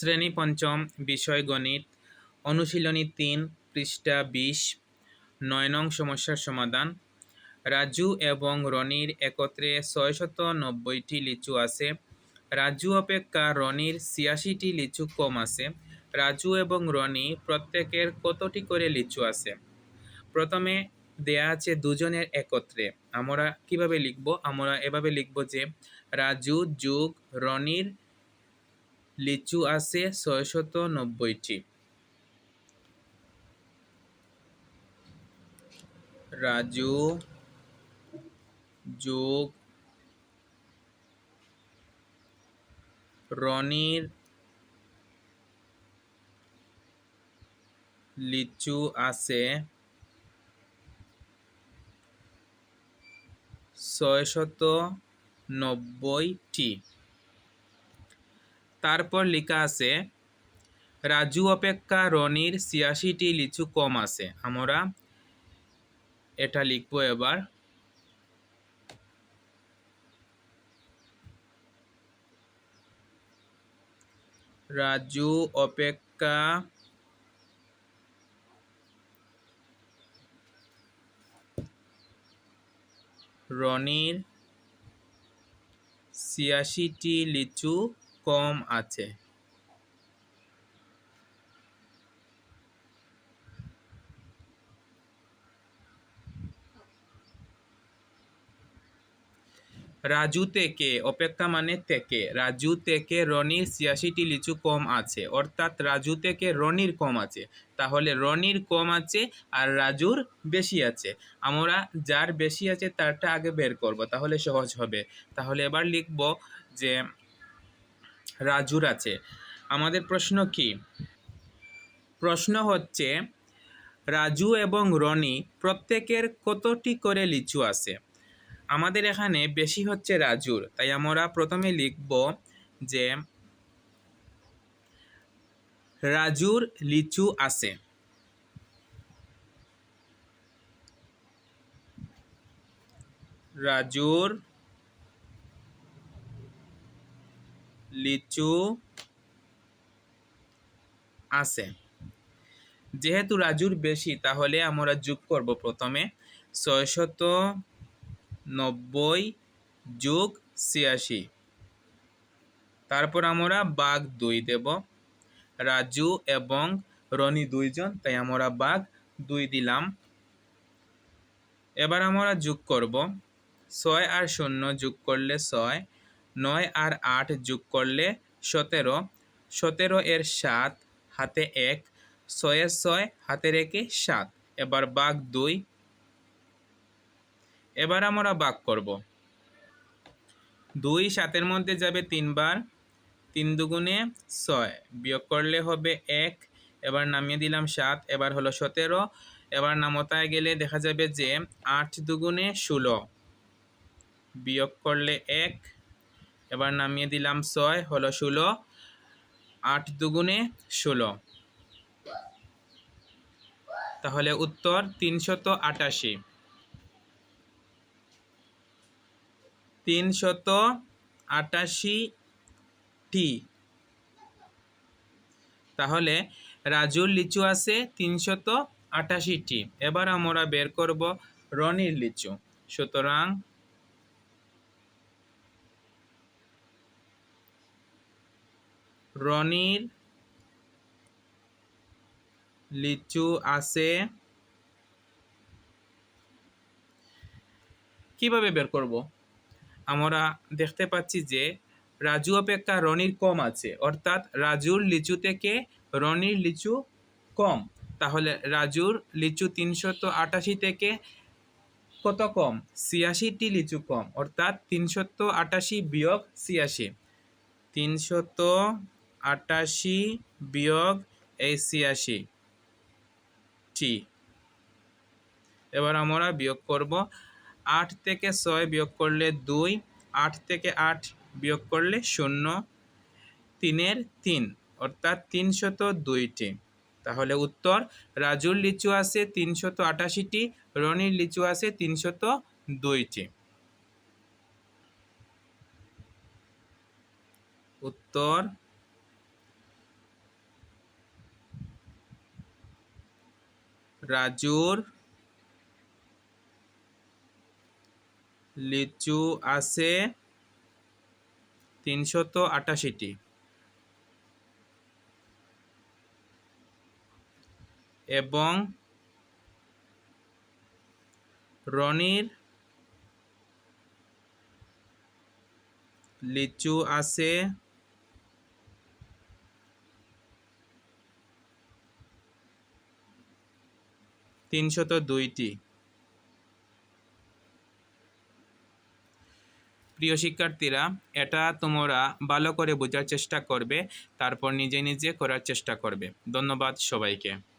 শ্রেণি পঞ্চম, বিষয় গণিত, অনুশীলনী তিন, পৃষ্ঠা বিশ, নয় নং সমস্যার সমাধান। রাজু এবং রনির একত্রে ছয়শত নব্বইটি লিচু আছে। রাজু অপেক্ষা রনির ছিয়াশিটি লিচু কম আছে। রাজু এবং রনি প্রত্যেকের কতটি করে লিচু আছে? প্রথমে দেয়া আছে দুজনের একত্রে। আমরা কীভাবে লিখব? আমরা এভাবে লিখব যে রাজু, যোগ, রনির লিচু আছে ছয়শত নব্বইটি। রাজু যোগ রনির লিচু আছে ছয়শত নব্বইটি। তারপর লেখা আছে, রাজু অপেক্ষা রনির ছিয়াশিটি লিচু কম আছে। আমরা এটা লিখব এবার। রাজু অপেক্ষা রনির ছিয়াশিটি লিচু কম আছে। রাজু থেকে, অপেক্ষা মানে থেকে, রাজু থেকে রনির ছিয়াশিটি লিচু কম আছে, অর্থাৎ রাজু থেকে রনির কম আছে। তাহলে রনির কম আছে আর রাজুর বেশি আছে। আমরা যার বেশি আছে তারটা আগে বের করব, তাহলে সহজ হবে। তাহলে এবার লিখব যে রাজুর আছে। আমাদের প্রশ্ন কি? প্রশ্ন হচ্ছে, রাজু এবং রনি প্রত্যেকের কতটি করে লিচু আছে? আমাদের এখানে বেশি হচ্ছে রাজুর, তাই আমরা প্রথমে লিখব যে, রাজুর লিচু আছে। রাজুর লিচু আছে। যেহেতু রাজুর বেশি, তাহলে আমরা যোগ করব প্রথমে ছয়শত নব্বই যোগ ছিয়াশি। তারপর আমরা বাঘ দুই দেব। রাজু এবং রনি দুইজন, তাই আমরা বাঘ দুই দিলাম। এবার আমরা যোগ করব। ছয় আর শূন্য যোগ করলে ছয় নয় আর আট যোগ করলে সতেরো। সতেরো এর সাত, হাতে এক ছয়ের ছয়, হাতে রেখে সাত। এবার বাঘ দুই। এবার আমরা বাক করব। দুই সাতের মধ্যে যাবে তিনবার। তিন দুগুণে ছয় বিয়োগ করলে হবে এক। এবার নামিয়ে দিলাম সাত, এবার হলো সতেরো। এবার নামতায় গেলে দেখা যাবে যে আট দুগুণে ষোলো বিয়োগ করলে এক। এবার নামিয়ে দিলাম ছয়, হলো ষোলো, আট দুগুণে ষোলো। তাহলে উত্তর তিনশত আটাশি। তিনশত আটাশিটি তাহলে রাজুর লিচু আছে তিনশত আটাশিটি এবার আমরা বের করব রনির লিচু। সুতরাং রনির লিচু আছে। কীভাবে বের করব? আমরা দেখতে পাচ্ছি যে রাজু অপেক্ষা রনির কম আছে, অর্থাৎ রাজুর লিচু থেকে রনির লিচু কম। তাহলে রাজুর লিচু তিনশত আটাশি থেকে কত কম? ছিয়াশিটি লিচু কম, অর্থাৎ তিনশত আটাশি বিয়োগ ছিয়াশি। তিনশত আটাশি বিয়োগ এই টি। এবার আমরা বিয়োগ করব। আট থেকে ছয় বিয়োগ করলে দুই, আট থেকে আট বিয়োগ করলে শূন্য, তিনের তিন, অর্থাৎ তিনশত দুইটি। তাহলে উত্তর, রাজুর লিচু আছে তিনশত আটাশিটি, রনির লিচু আছে তিনশত দুইটি। উত্তর রাজুর লিচু আছে তিনশত আটাশিটি। এবং রনির লিচু আছে তিনশত দুইটি। প্রিয় শিক্ষার্থীরা, এটা তোমরা ভালো করে বোঝার চেষ্টা করবে, তারপর নিজে নিজে করার চেষ্টা করবে। ধন্যবাদ সবাইকে।